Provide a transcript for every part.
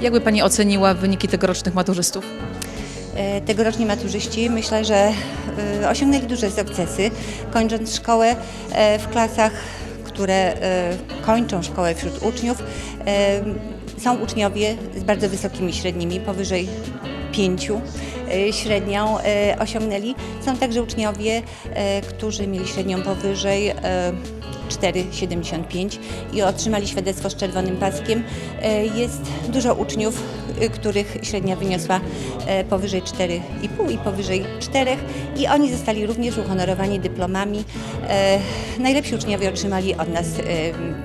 Jakby Pani oceniła wyniki tegorocznych maturzystów? E, Tegoroczni maturzyści myślę, że e, osiągnęli duże sukcesy, kończąc szkołę e, w klasach, które kończą szkołę wśród uczniów. Są uczniowie z bardzo wysokimi średnimi, powyżej pięciu średnią osiągnęli. Są także uczniowie, którzy mieli średnią powyżej 4,75 i otrzymali świadectwo z czerwonym paskiem. E, Jest dużo uczniów, y, których średnia wyniosła e, powyżej 4,5 i powyżej 4 i oni zostali również uhonorowani dyplomami. E, Najlepsi uczniowie otrzymali od nas e,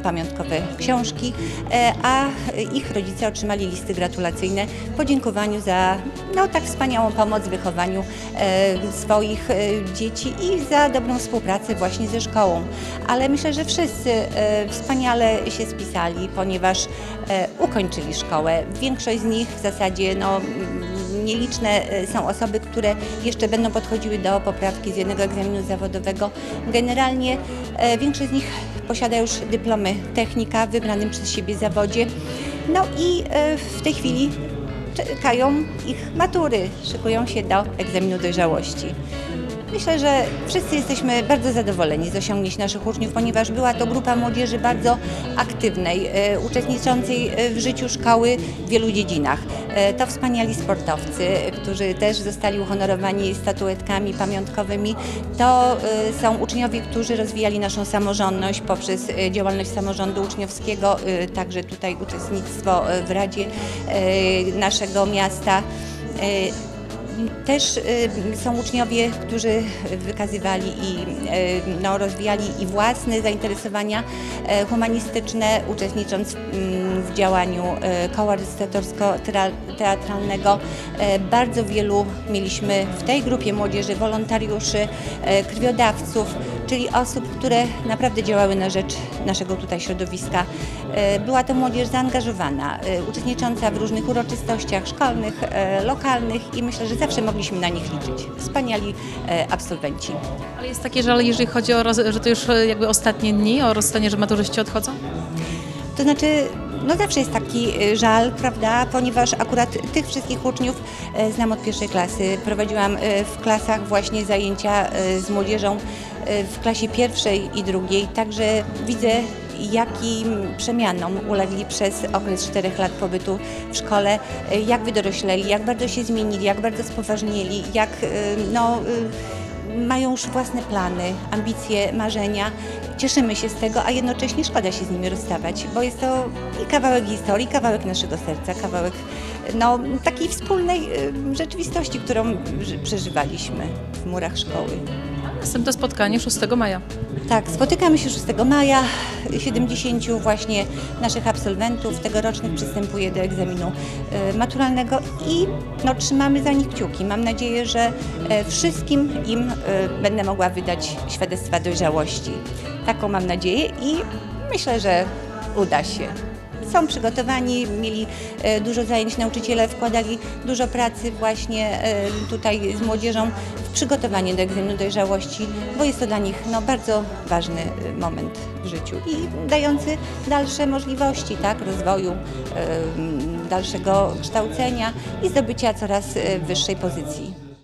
pamiątkowe książki, e, a ich rodzice otrzymali listy gratulacyjne w podziękowaniu za no, tak wspaniałą pomoc w wychowaniu e, swoich e, dzieci i za dobrą współpracę właśnie ze szkołą. Ale myślę, że wszyscy e, wspaniale się spisali, ponieważ e, ukończyli szkołę. Większość z nich w zasadzie no, nieliczne e, są osoby, które jeszcze będą podchodziły do poprawki z jednego egzaminu zawodowego. Generalnie większość z nich posiada już dyplomy technika w wybranym przez siebie zawodzie. No i w tej chwili czekają ich matury, szykują się do egzaminu dojrzałości. Myślę, że wszyscy jesteśmy bardzo zadowoleni z osiągnięć naszych uczniów, ponieważ była to grupa młodzieży bardzo aktywnej, e, uczestniczącej e, w życiu szkoły w wielu dziedzinach. E, To wspaniali sportowcy, którzy też zostali uhonorowani statuetkami pamiątkowymi. To są uczniowie, którzy rozwijali naszą samorządność poprzez działalność samorządu uczniowskiego, także tutaj uczestnictwo w Radzie naszego miasta. Też y, są uczniowie, którzy wykazywali i y, no, rozwijali i własne zainteresowania e, humanistyczne, uczestnicząc mm, w działaniu e, koła recytatorsko-teatralnego. E, Bardzo wielu mieliśmy w tej grupie młodzieży wolontariuszy, krwiodawców, czyli osób, które naprawdę działały na rzecz naszego tutaj środowiska. E, Była to młodzież zaangażowana, e, uczestnicząca w różnych uroczystościach szkolnych, e, lokalnych i myślę, że zawsze mogliśmy na nich liczyć. Wspaniali absolwenci. Ale jest takie żal, jeżeli chodzi o, że to już jakby ostatnie dni, o rozstanie, że maturzyści odchodzą? To znaczy, no zawsze jest taki y, żal, prawda, ponieważ akurat tych wszystkich uczniów e, znam od pierwszej klasy. Prowadziłam e, w klasach właśnie zajęcia z młodzieżą w klasie pierwszej i drugiej, także widzę jakim przemianom ulegli przez okres czterech lat pobytu w szkole, jak wydorośleli, jak bardzo się zmienili, jak bardzo spoważnieli, jak no, mają już własne plany, ambicje, marzenia. Cieszymy się z tego, a jednocześnie szkoda się z nimi rozstawać, bo jest to i kawałek historii, kawałek naszego serca, kawałek no, takiej wspólnej y, rzeczywistości, którą ży- przeżywaliśmy w murach szkoły. Następne spotkanie 6 maja. Tak, spotykamy się 6 maja. 70 właśnie naszych absolwentów tegorocznych przystępuje do egzaminu e, maturalnego i no, trzymamy za nich kciuki. Mam nadzieję, że e, wszystkim im e, będę mogła wydać świadectwa dojrzałości. Taką mam nadzieję i myślę, że uda się. Są przygotowani, mieli e, dużo zajęć, nauczyciele wkładali dużo pracy właśnie e, tutaj z młodzieżą w przygotowanie do egzaminu dojrzałości, bo jest to dla nich no, bardzo ważny e, moment w życiu i dający dalsze możliwości tak, rozwoju, dalszego kształcenia i zdobycia coraz wyższej pozycji.